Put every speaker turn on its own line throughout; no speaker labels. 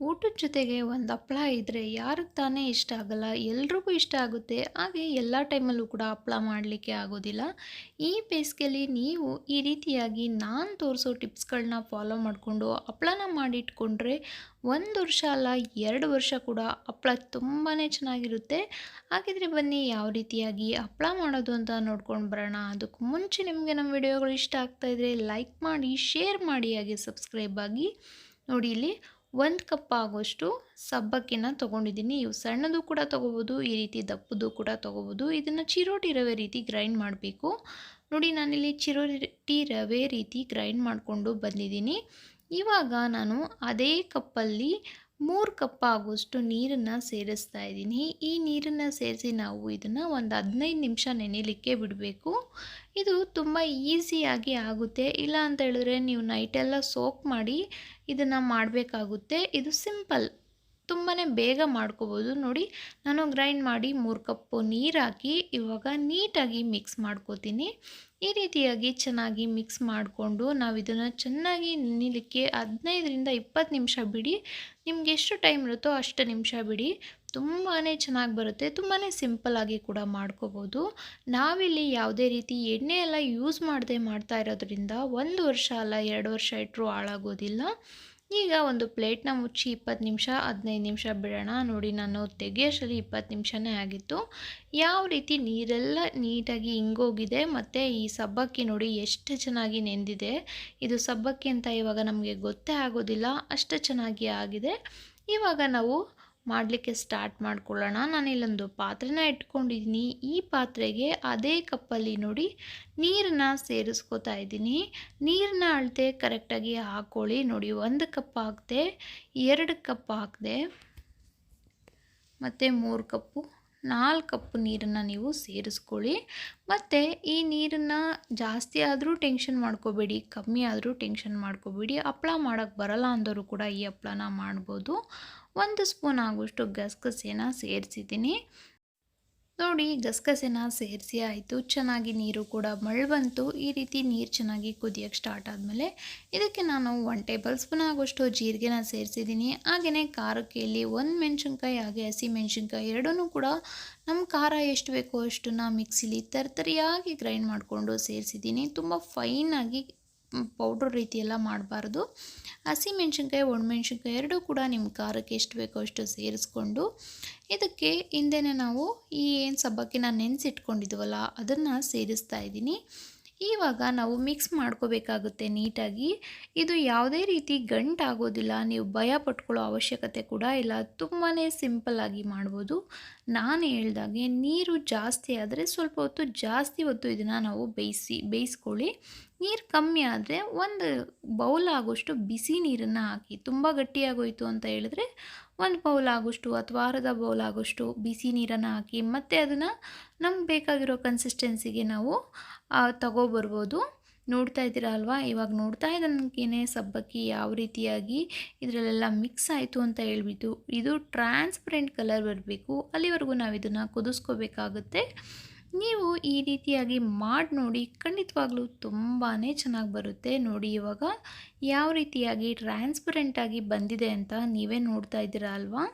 ಊಟದ ಜೊತೆಗೆ ಒಂದು ಹಪ್ಪಳ ಇದ್ದರೆ ಯಾರಿಗೆ ತಾನೇ ಇಷ್ಟ ಆಗಲ್ಲ, ಎಲ್ರಿಗೂ ಇಷ್ಟ ಆಗುತ್ತೆ. ಹಾಗೆ ಎಲ್ಲ ಟೈಮಲ್ಲೂ ಕೂಡ ಹಪ್ಪಳ ಮಾಡಲಿಕ್ಕೆ ಆಗೋದಿಲ್ಲ. ಈ ಬೇಸಿಗೆಯಲ್ಲಿ ನೀವು ಈ ರೀತಿಯಾಗಿ ನಾನು ತೋರಿಸೋ ಟಿಪ್ಸ್ಗಳನ್ನ ಫಾಲೋ ಮಾಡಿಕೊಂಡು ಹಪ್ಪಳನ ಮಾಡಿಟ್ಕೊಂಡ್ರೆ ಒಂದು ವರ್ಷ ಅಲ್ಲ, ಎರಡು ವರ್ಷ ಕೂಡ ಹಪ್ಪಳ ತುಂಬಾ ಚೆನ್ನಾಗಿರುತ್ತೆ. ಹಾಗಿದ್ರೆ ಬನ್ನಿ ಯಾವ ರೀತಿಯಾಗಿ ಹಪ್ಪಳ ಮಾಡೋದು ಅಂತ ನೋಡ್ಕೊಂಡು ಬರೋಣ. ಅದಕ್ಕೂ ಮುಂಚೆ ನಿಮಗೆ ನಮ್ಮ ವಿಡಿಯೋಗಳು ಇಷ್ಟ ಆಗ್ತಾಯಿದ್ರೆ ಲೈಕ್ ಮಾಡಿ, ಶೇರ್ ಮಾಡಿ, ಹಾಗೆ ಸಬ್ಸ್ಕ್ರೈಬ್ ಆಗಿ ನೋಡಿ ಇಲ್ಲಿ ಒಂದು ಕಪ್ ಆಗೋಷ್ಟು ಸಬ್ಬಕ್ಕಿನ ತೊಗೊಂಡಿದ್ದೀನಿ. ಇವು ಸಣ್ಣದು ಕೂಡ ತೊಗೋಬೋದು, ಈ ರೀತಿ ದಪ್ಪದು ಕೂಡ ತೊಗೋಬೋದು. ಇದನ್ನು ಚಿರೋಟಿ ರವೆ ರೀತಿ ಗ್ರೈಂಡ್ ಮಾಡಬೇಕು. ನೋಡಿ, ನಾನಿಲ್ಲಿ ಚಿರೋಟಿ ರವೆ ರೀತಿ ಗ್ರೈಂಡ್ ಮಾಡಿಕೊಂಡು ಬಂದಿದ್ದೀನಿ. ಇವಾಗ ನಾನು ಅದೇ ಕಪ್ಪಲ್ಲಿ ಮೂರು ಕಪ್ ಆಗುವಷ್ಟು ನೀರನ್ನು ಸೇರಿಸ್ತಾ ಇದ್ದೀನಿ. ಈ ನೀರನ್ನು ಸೇರಿಸಿ ನಾವು ಇದನ್ನು ಒಂದು ಹದಿನೈದು ನಿಮಿಷ ನೆನೆಯಲಿಕ್ಕೆ ಬಿಡಬೇಕು. ಇದು ತುಂಬ ಈಸಿಯಾಗಿ ಆಗುತ್ತೆ. ಇಲ್ಲ ಅಂತ ಹೇಳಿದ್ರೆ ನೀವು ನೈಟೆಲ್ಲ ಸೋಕ್ ಮಾಡಿ ಇದನ್ನು ಮಾಡಬೇಕಾಗುತ್ತೆ. ಇದು ಸಿಂಪಲ್. ತುಂಬಾ ಬೇಗ ಮಾಡ್ಕೋಬೋದು. ನೋಡಿ, ನಾನು ಗ್ರೈಂಡ್ ಮಾಡಿ ಮೂರು ಕಪ್ಪು ನೀರು ಹಾಕಿ ಇವಾಗ ನೀಟಾಗಿ ಮಿಕ್ಸ್ ಮಾಡ್ಕೋತೀನಿ. ಈ ರೀತಿಯಾಗಿ ಚೆನ್ನಾಗಿ ಮಿಕ್ಸ್ ಮಾಡಿಕೊಂಡು ನಾವು ಇದನ್ನು ಚೆನ್ನಾಗಿ ನೆನಿಲಿಕ್ಕೆ ಹದಿನೈದರಿಂದ ಇಪ್ಪತ್ತು ನಿಮಿಷ ಬಿಡಿ. ನಿಮ್ಗೆ ಎಷ್ಟು ಟೈಮ್ ಇರುತ್ತೋ ಅಷ್ಟು ನಿಮಿಷ ಬಿಡಿ. ತುಂಬಾ ಚೆನ್ನಾಗಿ ಬರುತ್ತೆ. ತುಂಬಾ ಸಿಂಪಲ್ಲಾಗಿ ಕೂಡ ಮಾಡ್ಕೋಬೋದು. ನಾವಿಲ್ಲಿ ಯಾವುದೇ ರೀತಿ ಎಣ್ಣೆ ಎಲ್ಲ ಯೂಸ್ ಮಾಡದೆ ಮಾಡ್ತಾ ಇರೋದ್ರಿಂದ ಒಂದು ವರ್ಷ ಅಲ್ಲ, ಎರಡು ವರ್ಷ ಇಟ್ಟರೂ ಹಾಳಾಗೋದಿಲ್ಲ. ಈಗ ಒಂದು ಪ್ಲೇಟ್ನ ಮುಚ್ಚಿ ಇಪ್ಪತ್ತು ನಿಮಿಷ, ಹದಿನೈದು ನಿಮಿಷ ಬಿಡೋಣ. ನೋಡಿ, ನಾನು ತೆಗೆಯೋಷ್ಟರಲ್ಲಿ ಇಪ್ಪತ್ತು ನಿಮಿಷನೇ ಆಗಿತ್ತು. ಯಾವ ರೀತಿ ನೀರೆಲ್ಲ ನೀಟಾಗಿ ಹಿಂಗೋಗಿದೆ ಮತ್ತು ಈ ಸಬ್ಬಕ್ಕಿ ನೋಡಿ ಎಷ್ಟು ಚೆನ್ನಾಗಿ ನೆಂದಿದೆ. ಇದು ಸಬ್ಬಕ್ಕಿ ಅಂತ ಇವಾಗ ನಮಗೆ ಗೊತ್ತೇ ಆಗೋದಿಲ್ಲ, ಅಷ್ಟು ಚೆನ್ನಾಗಿ ಆಗಿದೆ. ಇವಾಗ ನಾವು ಮಾಡಲಿಕ್ಕೆ ಸ್ಟಾರ್ಟ್ ಮಾಡ್ಕೊಳ್ಳೋಣ. ನಾನು ಇಲ್ಲೊಂದು ಪಾತ್ರೆನ ಇಟ್ಕೊಂಡಿದ್ದೀನಿ ಈ ಪಾತ್ರೆಗೆ ಅದೇ ಕಪ್ಪಲ್ಲಿ ನೋಡಿ ನೀರನ್ನ ಸೇರಿಸ್ಕೋತಾ ಇದ್ದೀನಿ. ನೀರನ್ನ ಅಳತೆ ಕರೆಕ್ಟಾಗಿ ಹಾಕ್ಕೊಳ್ಳಿ ನೋಡಿ, ಒಂದು ಕಪ್ ಹಾಕಿದೆ, ಎರಡು ಕಪ್ ಹಾಕಿದೆ, ಮತ್ತು ಮೂರು ಕಪ್ಪು ನಾಲ್ಕು ಕಪ್ ನೀರನ್ನು ನೀವು ಸೇರಿಸ್ಕೊಳ್ಳಿ. ಮತ್ತು ಈ ನೀರನ್ನು ಜಾಸ್ತಿ ಆದರೂ ಟೆನ್ಷನ್ ಮಾಡ್ಕೋಬೇಡಿ, ಕಮ್ಮಿ ಆದರೂ ಟೆನ್ಷನ್ ಮಾಡ್ಕೋಬೇಡಿ, ಹಪ್ಳ ಮಾಡೋಕ್ಕೆ ಬರಲ್ಲ ಅಂದವರು ಕೂಡ ಈ ಹಪ್ಳನ ಮಾಡ್ಬೋದು. ಒಂದು ಸ್ಪೂನ್ ಆಗುವಷ್ಟು ಗಸಗಸೆನ ಸೇರಿಸಿದ್ದೀನಿ. ನೋಡಿ ಗಸಗಸೆನ ಸೇರಿಸಿ ಆಯಿತು. ಚೆನ್ನಾಗಿ ನೀರು ಕೂಡ ಮಳೆ ಬಂತು ಈ ರೀತಿ ನೀರು ಚೆನ್ನಾಗಿ ಕುದಿಯೋಕ್ಕೆ ಸ್ಟಾರ್ಟ್ ಆದಮೇಲೆ ಇದಕ್ಕೆ ನಾನು ಒನ್ ಟೇಬಲ್ ಸ್ಪೂನ್ ಆಗೋಷ್ಟು ಜೀರಿಗೆನ ಸೇರಿಸಿದ್ದೀನಿ. ಹಾಗೆಯೇ ಖಾರಕ್ಕೆ ಇಲ್ಲಿ ಒಂದು ಮೆಣಸಿನ್ಕಾಯಿ ಹಾಗೆ ಹಸಿ ಮೆಣಸಿನ್ಕಾಯಿ ಎರಡೂ ಕೂಡ ನಮ್ಮ ಖಾರ ಎಷ್ಟು ಬೇಕೋ ಅಷ್ಟನ್ನು ಮಿಕ್ಸಿಲಿ ತರ್ತರಿಯಾಗಿ ಗ್ರೈಂಡ್ ಮಾಡಿಕೊಂಡು ಸೇರಿಸಿದ್ದೀನಿ. ತುಂಬ ಫೈನಾಗಿ ಪೌಡ್ರ್ ರೀತಿ ಎಲ್ಲ ಮಾಡಬಾರ್ದು ಹಸಿಮೆಣ್ಸಿನ್ಕಾಯಿ ಒಣಮೆಣ್ಸಿನ್ಕಾಯಿ ಎರಡೂ ಕೂಡ ನಿಮ್ಮ ಖಾರಕ್ಕೆ ಎಷ್ಟು ಬೇಕೋ ಅಷ್ಟು ಸೇರಿಸ್ಕೊಂಡು ಇದಕ್ಕೆ ಹಿಂದೆನೇ ನಾವು ಈ ಏನು ಸಬ್ಬಕ್ಕಿನ ನೆನೆಸಿಟ್ಕೊಂಡಿದ್ವಲ್ಲ ಅದನ್ನು ಸೇರಿಸ್ತಾ ಇದ್ದೀನಿ. ಇವಾಗ ನಾವು ಮಿಕ್ಸ್ ಮಾಡ್ಕೋಬೇಕಾಗುತ್ತೆ ನೀಟಾಗಿ. ಇದು ಯಾವುದೇ ರೀತಿ ಗಂಟಾಗೋದಿಲ್ಲ. ನೀವು ಭಯ ಪಟ್ಕೊಳ್ಳೋ ಅವಶ್ಯಕತೆ ಕೂಡ ಇಲ್ಲ. ತುಂಬಾ ಸಿಂಪಲ್ಲಾಗಿ ಮಾಡ್ಬೋದು. ನಾನು ಹೇಳ್ದಾಗೆ ನೀರು ಜಾಸ್ತಿ ಆದರೆ ಸ್ವಲ್ಪ ಹೊತ್ತು ಜಾಸ್ತಿ ಹೊತ್ತು ಇದನ್ನು ನಾವು ಬೇಯಿಸಿ, ಬೇಯಿಸ್ಕೊಳ್ಳಿ. ನೀರು ಕಮ್ಮಿ ಆದರೆ ಒಂದು ಬೌಲ್ ಆಗೋಷ್ಟು ಬಿಸಿ ನೀರನ್ನು ಹಾಕಿ, ತುಂಬ ಗಟ್ಟಿಯಾಗೋಯಿತು ಅಂತ ಹೇಳಿದ್ರೆ ಒಂದು ಬೌಲ್ ಆಗೋಷ್ಟು ಅಥವಾ ಅರ್ಧ ಬೌಲ್ ಆಗೋಷ್ಟು ಬಿಸಿ ನೀರನ್ನು ಹಾಕಿ ಮತ್ತು ಅದನ್ನು ನಮ್ಗೆ ಬೇಕಾಗಿರೋ ಕನ್ಸಿಸ್ಟೆನ್ಸಿಗೆ ನಾವು ತಗೊಬರ್ಬೋದು. ನೋಡ್ತಾ ಇದ್ದೀರಾ ಅಲ್ವಾ? ಇವಾಗ ನೋಡ್ತಾ ಇದ್ದಂಗೆ ಸಬ್ಬಕ್ಕಿ ಯಾವ ರೀತಿಯಾಗಿ ಇದರಲ್ಲೆಲ್ಲ ಮಿಕ್ಸ್ ಆಯಿತು ಅಂತ ಹೇಳ್ಬಿಟ್ಟು ಇದು ಟ್ರಾನ್ಸ್ಪರೆಂಟ್ ಕಲರ್ ಬರಬೇಕು. ಅಲ್ಲಿವರೆಗೂ ನಾವು ಇದನ್ನು ಕುದಿಸ್ಕೋಬೇಕಾಗುತ್ತೆ. ನೀವು ಈ ರೀತಿಯಾಗಿ ಮಾಡಿ ನೋಡಿ ಖಂಡಿತವಾಗ್ಲೂ ತುಂಬಾ ಚೆನ್ನಾಗಿ ಬರುತ್ತೆ. ನೋಡಿ ಇವಾಗ ಯಾವ ರೀತಿಯಾಗಿ ಟ್ರಾನ್ಸ್ಪರೆಂಟಾಗಿ ಬಂದಿದೆ ಅಂತ ನೀವೇ ನೋಡ್ತಾ ಇದ್ದೀರಾ ಅಲ್ವಾ?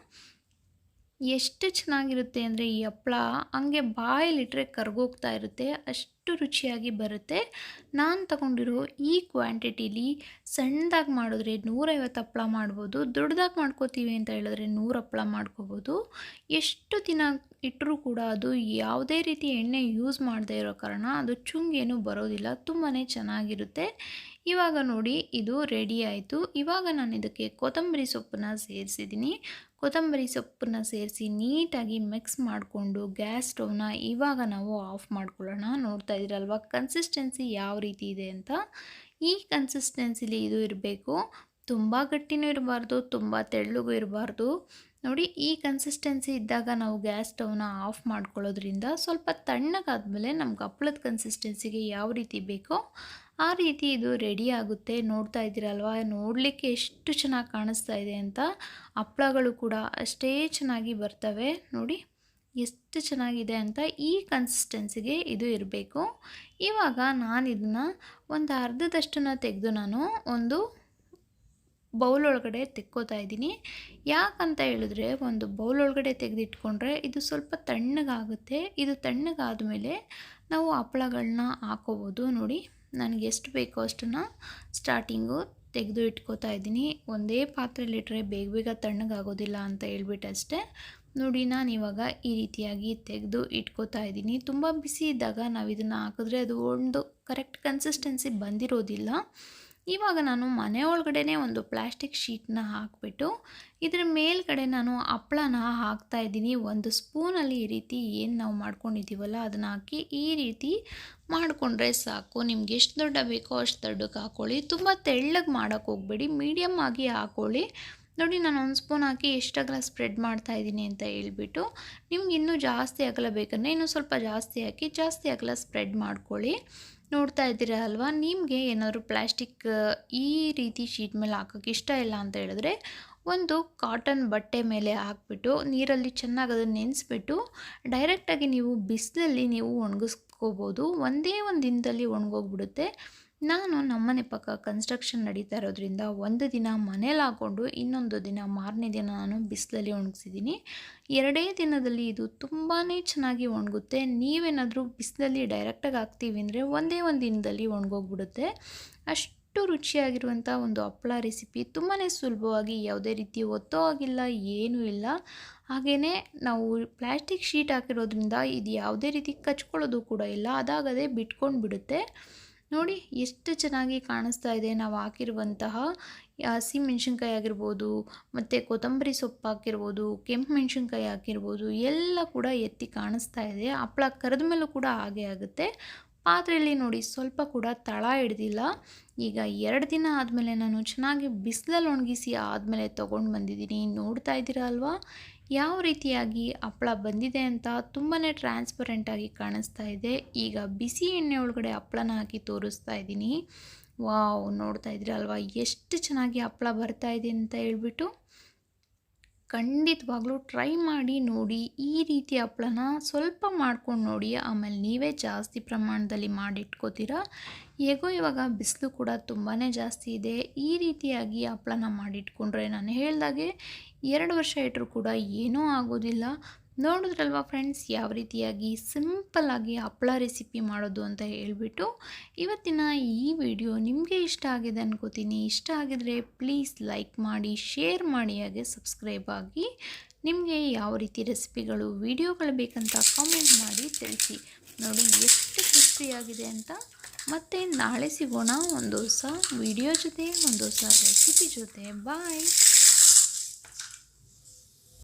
ಎಷ್ಟು ಚೆನ್ನಾಗಿರುತ್ತೆ ಅಂದರೆ ಈ ಹಪ್ಳ ಹಂಗೆ ಬಾಯಲ್ಲಿಟ್ಟರೆ ಕರ್ಗೋಗ್ತಾ ಇರುತ್ತೆ. ಅಷ್ಟು ರುಚಿಯಾಗಿ ಬರುತ್ತೆ? ನಾನು ತಗೊಂಡಿರೋ ಈ ಕ್ವಾಂಟಿಟಿಲಿ ಸಣ್ಣದಾಗಿ ಮಾಡಿದ್ರೆ ನೂರೈವತ್ತು ಹಪ್ಪಳ ಮಾಡ್ಬೋದು, ದೊಡ್ಡದಾಗಿ ಮಾಡ್ಕೋತೀವಿ ಅಂತ ಹೇಳಿದ್ರೆ ನೂರು ಹಪ್ಪಳ ಮಾಡ್ಕೋಬೋದು. ಎಷ್ಟು ದಿನ ಇಟ್ಟರೂ ಕೂಡ ಅದು ಯಾವುದೇ ರೀತಿ ಎಣ್ಣೆ ಯೂಸ್ ಮಾಡದೇ ಇರೋ ಕಾರಣ ಅದು ಚುಂಗೇನು ಬರೋದಿಲ್ಲ ತುಂಬಾ ಚೆನ್ನಾಗಿರುತ್ತೆ. ಇವಾಗ ನೋಡಿ, ಇದು ರೆಡಿ ಆಯಿತು. ಇವಾಗ ನಾನು ಇದಕ್ಕೆ ಕೊತ್ತಂಬರಿ ಸೊಪ್ಪನ್ನ ಸೇರಿಸಿದ್ದೀನಿ. ಕೊತ್ತಂಬರಿ ಸೊಪ್ಪನ್ನ ಸೇರಿಸಿ ನೀಟಾಗಿ ಮಿಕ್ಸ್ ಮಾಡಿಕೊಂಡು ಗ್ಯಾಸ್ ಸ್ಟೌವ್ನ ಇವಾಗ ನಾವು ಆಫ್ ಮಾಡ್ಕೊಳ್ಳೋಣ, ನೋಡ್ತಾ ಇದ್ದೀರಲ್ವ ಕನ್ಸಿಸ್ಟೆನ್ಸಿ ಯಾವ ರೀತಿ ಇದೆ ಅಂತ. ಈ ಕನ್ಸಿಸ್ಟೆನ್ಸಿಲಿ ಇದು ಇರಬೇಕು. ತುಂಬ ಗಟ್ಟಿನೂ ಇರಬಾರ್ದು, ತುಂಬ ತೆಳ್ಳಗೂ ಇರಬಾರ್ದು. ನೋಡಿ, ಈ ಕನ್ಸಿಸ್ಟೆನ್ಸಿ ಇದ್ದಾಗ ನಾವು ಗ್ಯಾಸ್ ಸ್ಟವ್ನ ಆಫ್ ಮಾಡ್ಕೊಳ್ಳೋದ್ರಿಂದ ಸ್ವಲ್ಪ ತಣ್ಣಗಾದ್ಮೇಲೆ ನಮ್ಗೆ ಹಪ್ಪಳದ ಕನ್ಸಿಸ್ಟೆನ್ಸಿಗೆ ಯಾವ ರೀತಿ ಬೇಕೋ ಆ ರೀತಿ ಇದು ರೆಡಿ ಆಗುತ್ತೆ. ನೋಡ್ತಾ ಇದ್ದೀರಲ್ವ? ನೋಡಲಿಕ್ಕೆ ಎಷ್ಟು ಚೆನ್ನಾಗಿ ಕಾಣಿಸ್ತಾ ಇದೆ ಅಂತ. ಹಪ್ಪಳಗಳು ಕೂಡ ಅಷ್ಟೇ ಚೆನ್ನಾಗಿ ಬರ್ತವೆ. ನೋಡಿ ಎಷ್ಟು ಚೆನ್ನಾಗಿದೆ ಅಂತ ಈ ಕನ್ಸಿಸ್ಟೆನ್ಸಿಗೆ ಇದು ಇರಬೇಕು. ಇವಾಗ ನಾನು ಇದನ್ನು ಒಂದು ಅರ್ಧದಷ್ಟನ್ನು ತೆಗೆದು ನಾನು ಒಂದು ಬೌಲ್ ಒಳಗಡೆ ತೆಕ್ಕೋತಾ ಇದ್ದೀನಿ. ಯಾಕಂತ ಹೇಳಿದ್ರೆ ಒಂದು ಬೌಲ್ ಒಳಗಡೆ ತೆಗೆದಿಟ್ಕೊಂಡ್ರೆ ಇದು ಸ್ವಲ್ಪ ತಣ್ಣಗಾಗುತ್ತೆ. ಇದು ತಣ್ಣಗಾದ ಮೇಲೆ ನಾವು ಹಪ್ಪಳಗಳನ್ನ ಹಾಕೋಬೋದು. ನೋಡಿ, ನನಗೆ ಎಷ್ಟು ಬೇಕೋ ಅಷ್ಟನ್ನು ಸ್ಟಾರ್ಟಿಂಗು ತೆಗೆದು ಇಟ್ಕೋತಾ ಇದ್ದೀನಿ. ಒಂದೇ ಪಾತ್ರೆಯಲ್ಲಿಟ್ಟರೆ ಬೇಗ ಬೇಗ ತಣ್ಣಗಾಗೋದಿಲ್ಲ ಅಂತ ಹೇಳ್ಬಿಟ್ಟು ಅಷ್ಟೇ ನೋಡಿ, ನಾನು ಇವಾಗ ಈ ರೀತಿಯಾಗಿ ತೆಗೆದು ಇಟ್ಕೋತಾ ಇದ್ದೀನಿ. ತುಂಬ ಬಿಸಿ ಇದ್ದಾಗ ನಾವು ಇದನ್ನು ಹಾಕಿದ್ರೆ ಅದು ಒಂದು ಕರೆಕ್ಟ್ ಕನ್ಸಿಸ್ಟೆನ್ಸಿ ಬಂದಿರೋದಿಲ್ಲ. ಇವಾಗ ನಾನು ಮನೆ ಒಳಗಡೆನೇ ಒಂದು ಪ್ಲ್ಯಾಸ್ಟಿಕ್ ಶೀಟ್ನ ಹಾಕಿಬಿಟ್ಟು ಇದರ ಮೇಲ್ಗಡೆ ನಾನು ಹಪ್ಪಳನ ಹಾಕ್ತಾ ಇದ್ದೀನಿ. ಒಂದು ಸ್ಪೂನಲ್ಲಿ ಈ ರೀತಿ ಏನು ನಾವು ಮಾಡ್ಕೊಂಡಿದ್ದೀವಲ್ಲ ಅದನ್ನು ಹಾಕಿ ಈ ರೀತಿ ಮಾಡಿಕೊಂಡ್ರೆ ಸಾಕು. ನಿಮ್ಗೆ ಎಷ್ಟು ದೊಡ್ಡ ಬೇಕೋ ಅಷ್ಟು ದೊಡ್ಡಕ್ಕೆ ಹಾಕ್ಕೊಳ್ಳಿ ತುಂಬ ತೆಳ್ಳಗೆ ಮಾಡೋಕ್ಕೆ ಹೋಗಬೇಡಿ. ಮೀಡಿಯಮ್ ಆಗಿ ಹಾಕ್ಕೊಳ್ಳಿ ನೋಡಿ ನಾನು ಒಂದು ಸ್ಪೂನ್ ಹಾಕಿ ಎಷ್ಟು ಅಗಲ ಸ್ಪ್ರೆಡ್ ಮಾಡ್ತಾ ಇದ್ದೀನಿ ಅಂತ ಹೇಳ್ಬಿಟ್ಟು ನಿಮ್ಗೆ ಇನ್ನೂ ಜಾಸ್ತಿ ಅಗಲ ಬೇಕಂದರೆ ಇನ್ನೂ ಸ್ವಲ್ಪ ಜಾಸ್ತಿ ಹಾಕಿ ಜಾಸ್ತಿ ಅಗಲ ಸ್ಪ್ರೆಡ್ ಮಾಡ್ಕೊಳ್ಳಿ. ನೋಡ್ತಾ ಇದ್ದೀರ ಅಲ್ವಾ? ನಿಮಗೆ ಏನಾದರೂ ಪ್ಲ್ಯಾಸ್ಟಿಕ್ ಈ ರೀತಿ ಶೀಟ್ ಮೇಲೆ ಹಾಕೋಕ್ಕೆ ಇಷ್ಟ ಇಲ್ಲ ಅಂತ ಹೇಳಿದ್ರೆ ಒಂದು ಕಾಟನ್ ಬಟ್ಟೆ ಮೇಲೆ ಹಾಕ್ಬಿಟ್ಟು ನೀರಲ್ಲಿ ಚೆನ್ನಾಗಿ ಅದನ್ನು ನೆನೆಸ್ಬಿಟ್ಟು ಡೈರೆಕ್ಟಾಗಿ ನೀವು ಬಿಸಿಲಲ್ಲಿ ನೀವು ಒಣಗಿಸ್ಕೋಬೋದು. ಒಂದೇ ಒಂದು ದಿನದಲ್ಲಿ ಒಣಗೋಗ್ಬಿಡುತ್ತೆ. ನಾನು ನಮ್ಮನೆ ಪಕ್ಕ ಕನ್ಸ್ಟ್ರಕ್ಷನ್ ನಡೀತಾ ಇರೋದ್ರಿಂದ ಒಂದು ದಿನ ಮನೇಲಿ ಹಾಕ್ಕೊಂಡು ಇನ್ನೊಂದು ದಿನ ಮಾರನೇ ದಿನ ನಾನು ಬಿಸಿಲಲ್ಲಿ ಒಣಗಿಸಿದ್ದೀನಿ. ಎರಡೇ ದಿನದಲ್ಲಿ ಇದು ತುಂಬಾ ಚೆನ್ನಾಗಿ ಒಣಗುತ್ತೆ. ನೀವೇನಾದರೂ ಬಿಸಿಲಲ್ಲಿ ಡೈರೆಕ್ಟಾಗಿ ಹಾಕ್ತೀವಿ ಅಂದರೆ ಒಂದೇ ಒಂದು ದಿನದಲ್ಲಿ ಒಣಗೋಗ್ಬಿಡುತ್ತೆ. ಅಷ್ಟು ರುಚಿಯಾಗಿರುವಂಥ ಒಂದು ಹಪ್ಪಳ ರೆಸಿಪಿ ತುಂಬಾ ಸುಲಭವಾಗಿ ಯಾವುದೇ ರೀತಿ ಒತ್ತೋ ಆಗಿಲ್ಲ ಏನೂ ಇಲ್ಲ. ಹಾಗೆಯೇ ನಾವು ಪ್ಲ್ಯಾಸ್ಟಿಕ್ ಶೀಟ್ ಹಾಕಿರೋದ್ರಿಂದ ಇದು ಯಾವುದೇ ರೀತಿ ಕಚ್ಕೊಳ್ಳೋದು ಕೂಡ ಇಲ್ಲ. ಅದಾಗದೇ ಬಿಟ್ಕೊಂಡು ಬಿಡುತ್ತೆ ನೋಡಿ ಎಷ್ಟು ಚೆನ್ನಾಗಿ ಕಾಣಿಸ್ತಾ ಇದೆ. ನಾವು ಹಾಕಿರುವಂತಹ ಹಸಿ ಮೆಣಸಿನ್ಕಾಯಿ ಆಗಿರ್ಬೋದು, ಮತ್ತು ಕೊತ್ತಂಬರಿ ಸೊಪ್ಪು ಹಾಕಿರ್ಬೋದು, ಕೆಂಪು ಮೆಣಸಿನ್ಕಾಯಿ ಹಾಕಿರ್ಬೋದು, ಎಲ್ಲ ಕೂಡ ಎತ್ತಿ ಕಾಣಿಸ್ತಾ ಇದೆ. ಹಪ್ಪಳ ಕರೆದ ಮೇಲೂ ಕೂಡ ಹಾಗೆ ಆಗುತ್ತೆ. ಪಾತ್ರೆಯಲ್ಲಿ ನೋಡಿ ಸ್ವಲ್ಪ ಕೂಡ ತಳ ಹಿಡ್ದಿಲ್ಲ. ಈಗ ಎರಡು ದಿನ ಆದಮೇಲೆ ನಾನು ಚೆನ್ನಾಗಿ ಬಿಸಿಲಲ್ಲಿ ಒಣಗಿಸಿ ಆದಮೇಲೆ ತೊಗೊಂಡು ಬಂದಿದ್ದೀನಿ. ನೋಡ್ತಾ ಇದ್ದೀರಾ ಅಲ್ವಾ? ಯಾವ ರೀತಿಯಾಗಿ ಹಪ್ಪಳ ಬಂದಿದೆ ಅಂತ ತುಂಬಾ ಟ್ರಾನ್ಸ್ಪರೆಂಟಾಗಿ ಕಾಣಿಸ್ತಾ ಇದೆ. ಈಗ ಬಿಸಿ ಎಣ್ಣೆ ಒಳಗಡೆ ಹಪ್ಪಳನ ಹಾಕಿ ತೋರಿಸ್ತಾ ಇದ್ದೀನಿ. ವಾವ್, ನೋಡ್ತಾ ಇದ್ರಿ ಅಲ್ವಾ? ಎಷ್ಟು ಚೆನ್ನಾಗಿ ಹಪ್ಪಳ ಬರ್ತಾ ಇದೆ ಅಂತ ಹೇಳ್ಬಿಟ್ಟು ಖಂಡಿತವಾಗ್ಲೂ ಟ್ರೈ ಮಾಡಿ ನೋಡಿ, ಈ ರೀತಿ ಹಪ್ಪಳನ ಸ್ವಲ್ಪ ಮಾಡ್ಕೊಂಡು ನೋಡಿ. ಆಮೇಲೆ ನೀವೇ ಜಾಸ್ತಿ ಪ್ರಮಾಣದಲ್ಲಿ ಮಾಡಿಟ್ಕೋತೀರಾ? ಹೇಗೋ ಇವಾಗ ಬಿಸಿಲು ಕೂಡ ತುಂಬಾ ಜಾಸ್ತಿ ಇದೆ. ಈ ರೀತಿಯಾಗಿ ಹಪ್ಪಳನ ಮಾಡಿಟ್ಕೊಂಡ್ರೆ ನಾನು ಹೇಳ್ದಾಗೆ ಎರಡು ವರ್ಷ ಇಟ್ಟರು ಕೂಡ ಏನೂ ಆಗೋದಿಲ್ಲ. ನೋಡಿದ್ರಲ್ವ ಫ್ರೆಂಡ್ಸ್, ಯಾವ ರೀತಿಯಾಗಿ ಸಿಂಪಲ್ಲಾಗಿ ಹಪ್ಪಳ ರೆಸಿಪಿ ಮಾಡೋದು ಅಂತ ಹೇಳಿಬಿಟ್ಟು ಇವತ್ತಿನ ಈ ವಿಡಿಯೋ ನಿಮಗೆ ಇಷ್ಟ ಆಗಿದೆ ಅನ್ಕೋತೀನಿ. ಇಷ್ಟ ಆಗಿದರೆ ಪ್ಲೀಸ್ ಲೈಕ್ ಮಾಡಿ, ಶೇರ್ ಮಾಡಿ, ಹಾಗೆ ಸಬ್ಸ್ಕ್ರೈಬ್ ಆಗಿ ನಿಮಗೆ ಯಾವ ರೀತಿ ರೆಸಿಪಿಗಳು, ವಿಡಿಯೋಗಳು ಬೇಕಂತ ಕಾಮೆಂಟ್ ಮಾಡಿ ತಿಳಿಸಿ. ನೋಡಿ ಎಷ್ಟು ಖುಷಿಯಾಗಿದೆ ಅಂತ. ಮತ್ತು ನಾಳೆ ಸಿಗೋಣ ಒಂದು ಹೊಸ ವಿಡಿಯೋ ಜೊತೆ, ಒಂದು ಹೊಸ ರೆಸಿಪಿ ಜೊತೆ. ಬಾಯ್.